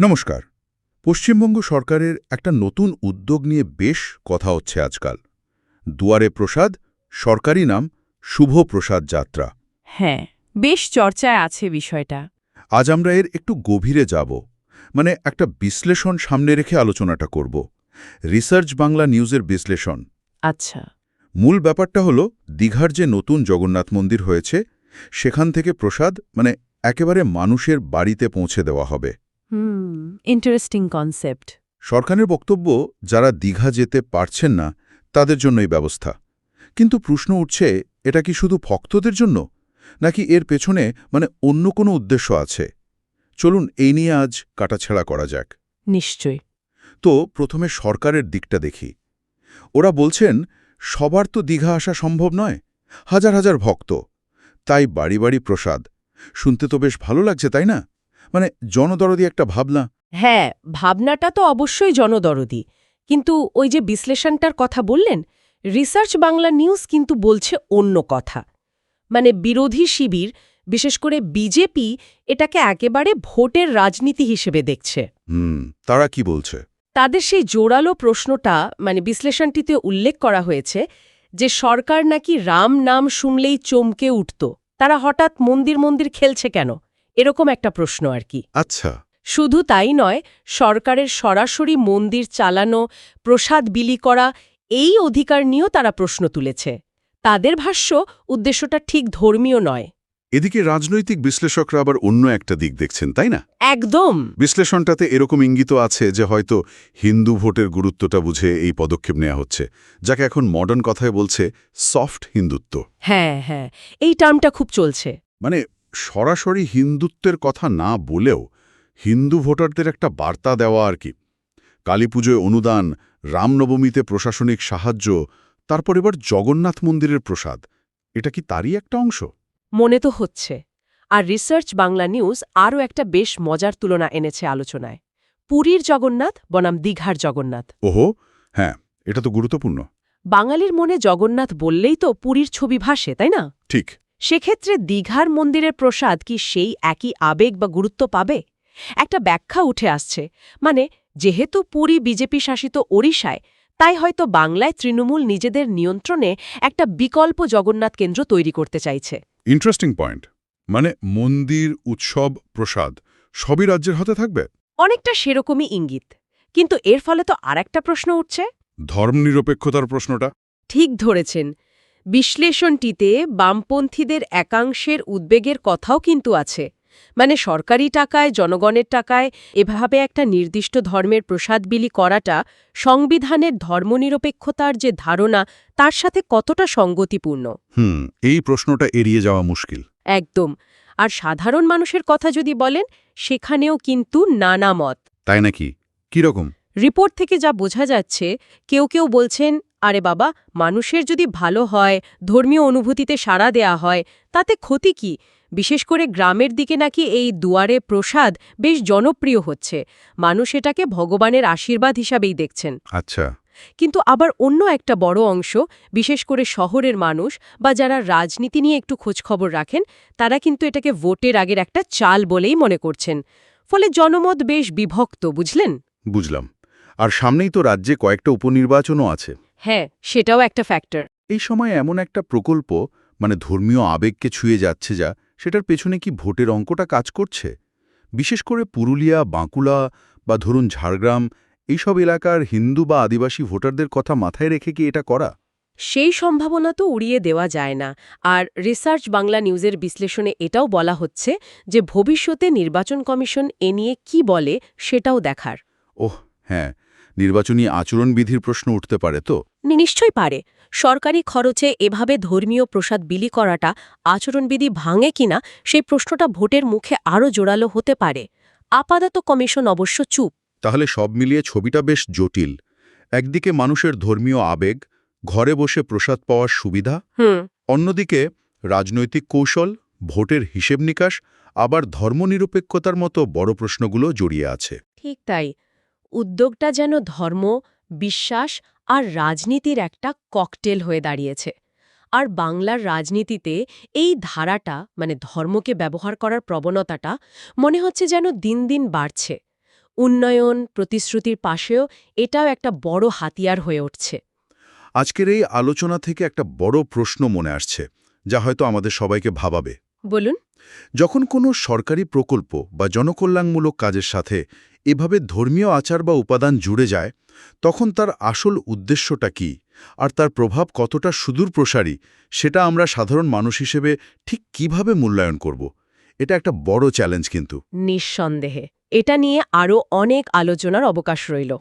নমস্কার। পশ্চিমবঙ্গ সরকারের একটা নতুন উদ্যোগ নিয়ে বেশ কথা হচ্ছে আজকাল। দুয়ারে প্রসাদ সরকারি নাম শুভ প্রসাদ যাত্রা। হ্যাঁ বেশ চর্চায় আছে বিষয়টা। আজ আমরা এর একটু গভীরে যাব। মানে একটা বিশ্লেষণ সামনে রেখে আলোচনাটা করব। রিসার্চ বাংলা নিউজের বিশ্লেষণ। আচ্ছা। মূল ব্যাপারটা হলো দীঘার যে নতুন জগন্নাথ মন্দির হয়েছে সেখান থেকে প্রসাদ মানে একেবারে মানুষের বাড়িতে পৌঁছে দেওয়া হবে। হুম। ইন্টারেস্টিং কনসেপ্ট সরকারের বক্তব্য যারা দীঘা যেতে পারছেন না তাদের জন্য এই ব্যবস্থা। কিন্তু প্রশ্ন উঠছে এটা কি শুধু ভক্তদের জন্য? নাকি এর পেছনে মানে অন্য কোনো উদ্দেশ্য আছে? চলুন এই নিয়ে আজ কাটাছেড়া করা যাক। নিশ্চয় তো প্রথমে সরকারের দিকটা দেখি। ওরা বলছেন সবার তো দীঘা আসা সম্ভব নয়। হাজার হাজার ভক্ত। তাই বাড়ি বাড়ি প্রসাদ। শুনতে তো বেশ ভালো লাগছে তাই না? মানে জনদরদি একটা ভাবনা। হ্যাঁ ভাবনাটা তো অবশ্যই জনদরদি। কিন্তু ওই যে বিশ্লেষণটার কথা বললেন রিসার্চ বাংলা নিউজ কিন্তু বলছে অন্য কথা। মানে বিরোধী শিবির বিশেষ করে বিজেপি এটাকে একেবারে ভোটের রাজনীতি হিসেবে দেখছে। হুম তারা কি বলছে? তাদের সেই জোরালো প্রশ্নটা মানে বিশ্লেষণটিতে উল্লেখ করা হয়েছে যে সরকার নাকি রাম নাম শুনলেই চমকে উঠত। তারা হঠাৎ মন্দির মন্দির খেলছে কেন? এরকম একটা প্রশ্ন আর কি। আচ্ছা। শুধু তাই নয় সরকারের সরাসরি মন্দির চালানো প্রসাদ বিলি করা এই অধিকার নিয়েও তারা প্রশ্ন তুলেছে। তাদের ভাষ্য উদ্দেশ্যটা ঠিক ধর্মীয় নয়। এদিকে রাজনৈতিক বিশ্লেষকরা আবার অন্য একটা দিক দেখছেন তাই না? একদম। বিশ্লেষণটাতে এরকম ইঙ্গিত আছে যে হয়তো হিন্দু ভোটের গুরুত্বটা বুঝে এই পদক্ষেপ নেওয়া হচ্ছে যাকে এখন মডার্ন কথায় বলছে সফট হিন্দুত্ব। হ্যাঁ হ্যাঁ এই টার্মটা খুব চলছে। মানে সরাসরি হিন্দুত্বের কথা না বলেও হিন্দু ভোটারদের একটা বার্তা দেওয়া আর কি। কালীপুজোয় অনুদান রামনবমীতে প্রশাসনিক সাহায্য তারপর এবার জগন্নাথ মন্দিরের প্রসাদ। এটা কি তারই একটা অংশ? মনে তো হচ্ছে। আর রিসার্চ বাংলা নিউজ আরও একটা বেশ মজার তুলনা এনেছে আলোচনায়। পুরীর জগন্নাথ বনাম দীঘার জগন্নাথ। ওহো হ্যাঁ এটা তো গুরুত্বপূর্ণ। বাঙালির মনে জগন্নাথ বললেই তো পুরীর ছবি ভাসে তাই না? ঠিক। সেক্ষেত্রে দীঘার মন্দিরের প্রসাদ কি সেই একই আবেগ বা গুরুত্ব পাবে? একটা ব্যাখ্যা উঠে আসছে। মানে যেহেতু পুরী বিজেপি শাসিত ওড়িশায় তাই হয়তো বাংলায় তৃণমূল নিজেদের নিয়ন্ত্রণে একটা বিকল্প জগন্নাথ কেন্দ্র তৈরি করতে চাইছে। ইন্টারেস্টিং পয়েন্ট মানে মন্দির উৎসব প্রসাদ সবই রাজ্যের হাতে থাকবে? অনেকটা সেরকমই ইঙ্গিত। কিন্তু এর ফলে তো আর একটা প্রশ্ন উঠছে। ধর্মনিরপেক্ষতার প্রশ্নটা? ঠিক ধরেছেন। বিশ্লেষণটিতে বামপন্থীদের একাংশের উদ্বেগের কথাও কিন্তু আছে। মানে সরকারি টাকায় জনগণের টাকায় এভাবে একটা নির্দিষ্ট ধর্মের প্রসাদ বিলি করাটা সংবিধানের ধর্মনিরপেক্ষতার যে ধারণা তার সাথে কতটা সঙ্গতিপূর্ণ? হুম এই প্রশ্নটা এড়িয়ে যাওয়া মুশকিল। একদম। আর সাধারণ মানুষের কথা যদি বলেন সেখানেও কিন্তু নানা মত। তাই নাকি? কীরকম রিপোর্ট থেকে যা বোঝা যাচ্ছে কেউ কেউ বলছেন আরে বাবা মানুষের যদি ভালো হয় ধর্মীয় অনুভূতিতে সাড়া দেয়া হয় তাতে ক্ষতি কি? বিশেষ করে গ্রামের দিকে নাকি এই দুয়ারে প্রসাদ বেশ জনপ্রিয় হচ্ছে। মানুষ এটাকে ভগবানের আশীর্বাদ হিসাবেই দেখছেন। আচ্ছা। কিন্তু আবার অন্য একটা বড় অংশ বিশেষ করে শহরের মানুষ বা যারা রাজনীতি নিয়ে একটু খোঁজখবর রাখেন তারা কিন্তু এটাকে ভোটের আগের একটা চাল বলেই মনে করছেন। ফলে জনমত বেশ বিভক্ত বুঝলেন? বুঝলাম। আর সামনেই তো রাজ্যে কয়েকটা উপনির্বাচনও আছে। হ্যাঁ সেটাও একটা ফ্যাক্টর। এই সময় এমন একটা প্রকল্প মানে ধর্মীয় আবেগকে ছুঁয়ে যাচ্ছে যা সেটার পেছনে কি ভোটের অঙ্কটা কাজ করছে? বিশেষ করে পুরুলিয়া বাঁকুড়া বা ধরুন ঝাড়গ্রাম এইসব এলাকার হিন্দু বা আদিবাসী ভোটারদের কথা মাথায় রেখে কি এটা করা? সেই সম্ভাবনা তো উড়িয়ে দেওয়া যায় না। আর রিসার্চ বাংলা নিউজের বিশ্লেষণে এটাও বলা হচ্ছে যে ভবিষ্যতে নির্বাচন কমিশন এ নিয়ে কি বলে সেটাও দেখার। ওহ হ্যাঁ। নির্বাচনী আচরণবিধির প্রশ্ন উঠতে পারে তো? নিশ্চয়ই পারে। সরকারি খরচে এভাবে ধর্মীয় প্রসাদ বিলি করাটা আচরণবিধি ভাঙে কিনা সেই প্রশ্নটা ভোটের মুখে আরও জোরালো হতে পারে। আপাতত কমিশন অবশ্য চুপ। তাহলে সব মিলিয়ে ছবিটা বেশ জটিল। একদিকে মানুষের ধর্মীয় আবেগ ঘরে বসে প্রসাদ পাওয়ার সুবিধা। হুম। অন্যদিকে রাজনৈতিক কৌশল ভোটের হিসেব নিকাশ আবার ধর্মনিরপেক্ষতার মতো বড় প্রশ্নগুলো জড়িয়ে আছে। ঠিক তাই। উদ্যোগটা যেন ধর্ম বিশ্বাস আর রাজনীতির একটা ককটেল হয়ে দাঁড়িয়েছে। আর বাংলার রাজনীতিতে এই ধারাটা মানে ধর্মকে ব্যবহার করার প্রবণতাটা মনে হচ্ছে যেন দিন দিন বাড়ছে। উন্নয়ন প্রতিশ্রুতির পাশেও এটাও একটা বড় হাতিয়ার হয়ে উঠছে। আজকের এই আলোচনা থেকে একটা বড় প্রশ্ন মনে আসছে যা হয়তো আমাদের সবাইকে ভাবাবে। বলুন। যখন কোনো সরকারি প্রকল্প বা জনকল্যাণমূলক কাজের সাথে এভাবে ধর্মীয় আচার বা উপাদান জুড়ে যায়, তখন তার আসল উদ্দেশ্যটা কি? আর তার প্রভাব কতটা সুদূর প্রসারী সেটা আমরা সাধারণ মানুষ হিসেবে ঠিক কীভাবে মূল্যায়ন করব? এটা একটা বড় চ্যালেঞ্জ কিন্তু। নিঃসন্দেহে। এটা নিয়ে আরও অনেক আলোচনার অবকাশ রইল।